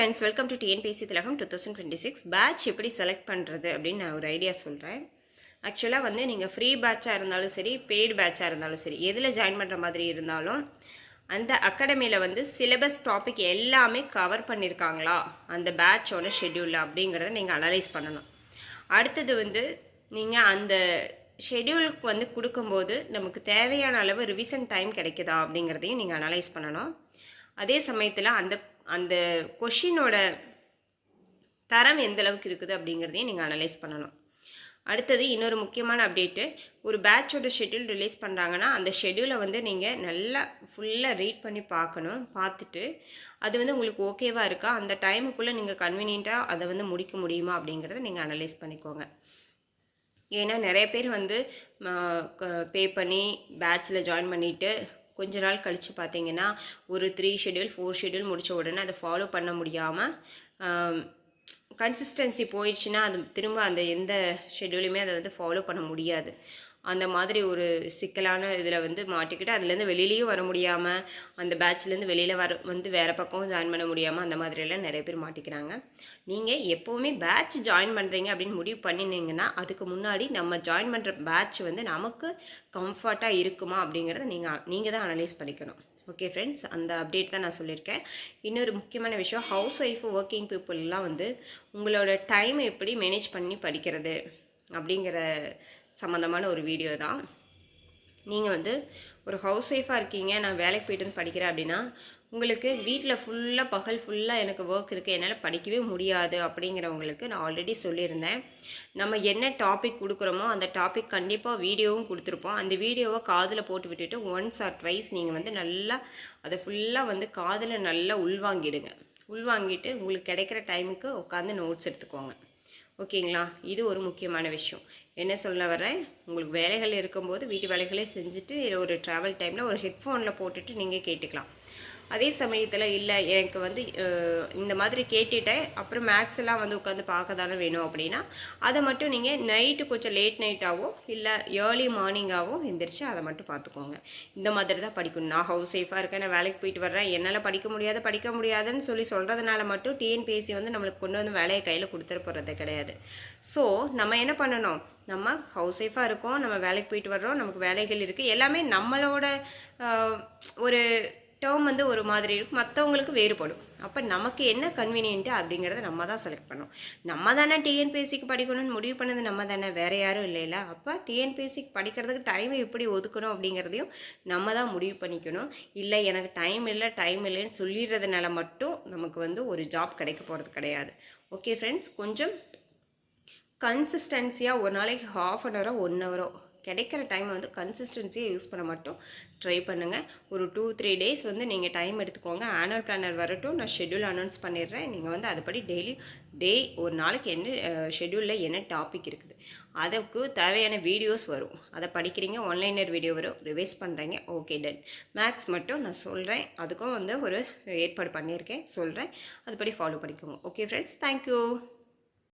Friends welcome to TNPSC Thilagam two thousand twenty six batch எப்படி select பண்ணுறது அப்படின்னு நான் ஒரு ஐடியா சொல்கிறேன் ஆக்சுவலாக வந்து நீங்கள் ஃப்ரீ பேட்சாக இருந்தாலும் சரி பெய்டு பேட்சாக இருந்தாலும் சரி எதில் ஜாயின் பண்ணுற மாதிரி இருந்தாலும் அந்த அகாடமியில் வந்து சிலபஸ் டாபிக் எல்லாமே கவர் பண்ணியிருக்காங்களா அந்த பேட்சோட ஷெட்யூலில் அப்படிங்கிறத நீங்கள் அனலைஸ் பண்ணணும். அடுத்தது வந்து நீங்கள் அந்த ஷெட்யூலுக்கு வந்து கொடுக்கும்போது நமக்கு தேவையான அளவு ரிவிஷன் டைம் கிடைக்குதா அப்படிங்கிறதையும் நீங்கள் அனலைஸ் பண்ணணும். அதே சமயத்தில் அந்த அந்த கொஷினோட தரம் எந்த அளவுக்கு இருக்குது அப்படிங்கிறதையும் நீங்கள் அனலைஸ் பண்ணணும். அடுத்தது இன்னொரு முக்கியமான அப்டேட்டு ஒரு பேட்சோட ஷெட்யூல் ரிலீஸ் பண்ணுறாங்கன்னா அந்த ஷெட்யூலை வந்து நீங்கள் நல்லா ஃபுல்லாக ரீட் பண்ணி பார்க்கணும் பார்த்துட்டு அது வந்து உங்களுக்கு ஓகேவாக இருக்கா அந்த டைமுக்குள்ளே நீங்கள் கன்வீனியண்ட்டாக அதை வந்து முடிக்க முடியுமா அப்படிங்கிறத நீங்கள் அனலைஸ் பண்ணிக்கோங்க. ஏன்னா நிறைய பேர் வந்து பே பண்ணி பேட்சில் ஜாயின் பண்ணிவிட்டு கொஞ்ச நாள் கழித்து பார்த்தீங்கன்னா ஒரு த்ரீ ஷெட்யூல் ஃபோர் ஷெட்யூல் முடித்த உடனே அதை ஃபாலோ பண்ண முடியாமல் கன்சிஸ்டன்சி போயிடுச்சுன்னா அது திரும்ப அந்த எந்த ஷெட்யூலையுமே அதை வந்து ஃபாலோ பண்ண முடியாது. அந்த மாதிரி ஒரு சிக்கலான இதில் வந்து மாட்டிக்கிட்டு அதுலேருந்து வெளியிலையும் வர முடியாமல் அந்த பேட்ச்லேருந்து வெளியில் வர வந்து வேறு பக்கம் ஜாயின் பண்ண முடியாமல் அந்த மாதிரியெல்லாம் நிறைய பேர் மாட்டிக்கிறாங்க. நீங்கள் எப்போவுமே பேட்ச் ஜாயின் பண்ணுறீங்க அப்படின்னு முடிவு பண்ணினீங்கன்னா அதுக்கு முன்னாடி நம்ம ஜாயின் பண்ணுற பேட்ச் வந்து நமக்கு கம்ஃபர்ட்டாக இருக்குமா அப்படிங்கிறத நீங்கள் நீங்கள் தான் அனலைஸ் பண்ணிக்கணும். ஓகே ஃப்ரெண்ட்ஸ் அந்த அப்டேட் தான் நான் சொல்லியிருக்கேன். இன்னொரு முக்கியமான விஷயம் ஹவுஸ் ஒய்ஃபு ஒர்க்கிங் பீப்புளெலாம் வந்து உங்களோட டைம் எப்படி மேனேஜ் பண்ணி படிக்கிறது அப்படிங்கிற சம்மந்தமான ஒரு வீடியோ தான். நீங்கள் வந்து ஒரு ஹவுஸ் ஒய்ஃபாக இருக்கீங்க நான் வேலைக்கு போயிட்டு வந்து படிக்கிறேன் அப்படின்னா உங்களுக்கு வீட்டில் ஃபுல்லாக பகல் ஃபுல்லாக எனக்கு ஒர்க் இருக்குது என்னால் படிக்கவே முடியாது அப்படிங்கிறவங்களுக்கு நான் ஆல்ரெடி சொல்லியிருந்தேன். நம்ம என்ன டாபிக் கொடுக்குறோமோ அந்த டாபிக் கண்டிப்பாக வீடியோவும் கொடுத்துருப்போம். அந்த வீடியோவை காதில் போட்டு விட்டுட்டு ஒன்ஸ் ஆர் ட்வைஸ் நீங்கள் வந்து நல்லா அதை ஃபுல்லாக வந்து காதில் நல்லா உள்வாங்கிடுங்க. உள்வாங்கிட்டு உங்களுக்கு கிடைக்கிற டைமுக்கு உட்காந்து நோட்ஸ் எடுத்துக்கோங்க. ஓகேங்களா? இது ஒரு முக்கியமான விஷயம். என்ன சொல்ல வரேன்? உங்களுக்கு வேலைகள் இருக்கும்போது வீட்டு வேலைகளே செஞ்சுட்டு ஒரு ட்ராவல் டைமில் ஒரு ஹெட்ஃபோனில் போட்டுட்டு நீங்கள் கேட்டுக்கலாம். அதே சமயத்தில் இல்லை எனக்கு வந்து இந்த மாதிரி கேட்டுட்டேன். அப்புறம் மேக்ஸ் எல்லாம் வந்து உட்காந்து பார்க்க தானே வேணும் அப்படின்னா அதை மட்டும் நீங்கள் நைட்டு கொஞ்சம் லேட் நைட்டாகவோ இல்லை ஏர்லி மார்னிங்காகவோ எந்திரிச்சு அதை மட்டும் பார்த்துக்கோங்க. இந்த மாதிரி தான் படிக்கணும். நான் ஹவுஸ் சேஃபாக இருக்கேன் நான் வேலைக்கு போயிட்டு வர்றேன் என்னால் படிக்க முடியாது படிக்க முடியாதுன்னு சொல்லி சொல்கிறதுனால மட்டும் டிஎன்பிஎஸ்சி வந்து நம்மளுக்கு கொண்டு வந்து வேலையை கையில் கொடுத்துட்டு போகிறது கிடையாது. ஸோ நம்ம என்ன பண்ணணும்? நம்ம ஹவுஸ் ஒய்ஃபாக இருக்கோம் நம்ம வேலைக்கு போயிட்டு வர்றோம் நமக்கு வேலைகள் இருக்குது எல்லாமே நம்மளோட ஒரு டேர்ம் வந்து ஒரு மாதிரி இருக்கும். மற்றவங்களுக்கு வேறுபடும். அப்போ நமக்கு என்ன கன்வீனியன்ட்டு அப்படிங்கிறத நம்ம தான் செலக்ட் பண்ணோம் நம்ம தானே டிஎன்பிஎஸ்சிக்கு படிக்கணும்னு முடிவு பண்ணது நம்ம தானே வேறு யாரும் இல்லைல்ல. அப்போ டிஎன்பிஎஸ்சிக்கு படிக்கிறதுக்கு டைமை எப்படி ஒதுக்கணும் அப்படிங்கிறதையும் நம்ம தான் முடிவு பண்ணிக்கணும். இல்லை எனக்கு டைம் இல்லை டைம் இல்லைன்னு சொல்லிடுறதுனால மட்டும் நமக்கு வந்து ஒரு ஜாப் கிடைக்க போகிறது கிடையாது. ஓகே ஃப்ரெண்ட்ஸ் கொஞ்சம் கன்சிஸ்டன்சியாக ஒரு நாளைக்கு ஹாஃப் அன் ஹவரோ ஒன் ஹவரோ கிடைக்கிற டைம் வந்து கன்சிஸ்டன்சியை யூஸ் பண்ண மட்டும் ட்ரை பண்ணுங்கள் ஒரு டூ த்ரீ டேஸ் வந்து நீங்கள் டைம் எடுத்துக்கோங்க. ஆனுவல் பிளானர் வரட்டும். நான் ஷெட்யூல் அனௌன்ஸ் பண்ணிடுறேன். நீங்கள் வந்து அதுபடி டெய்லி டே ஒரு நாளைக்கு என்ன ஷெட்யூலில் என்ன டாபிக் இருக்குது. அதுக்கு தேவையான வீடியோஸ் வரும். அதை படிக்கிறீங்க ஒன்லைனர் வீடியோ வரும். ரிவைஸ் பண்ணுறீங்க ஓகே டன் மேக்ஸ் மட்டும் நான் சொல்கிறேன் அதுக்கும் வந்து ஒரு ஏற்பாடு பண்ணியிருக்கேன். சொல்கிறேன் அதுபடி ஃபாலோ பண்ணிக்கோங்க. Okay friends thank you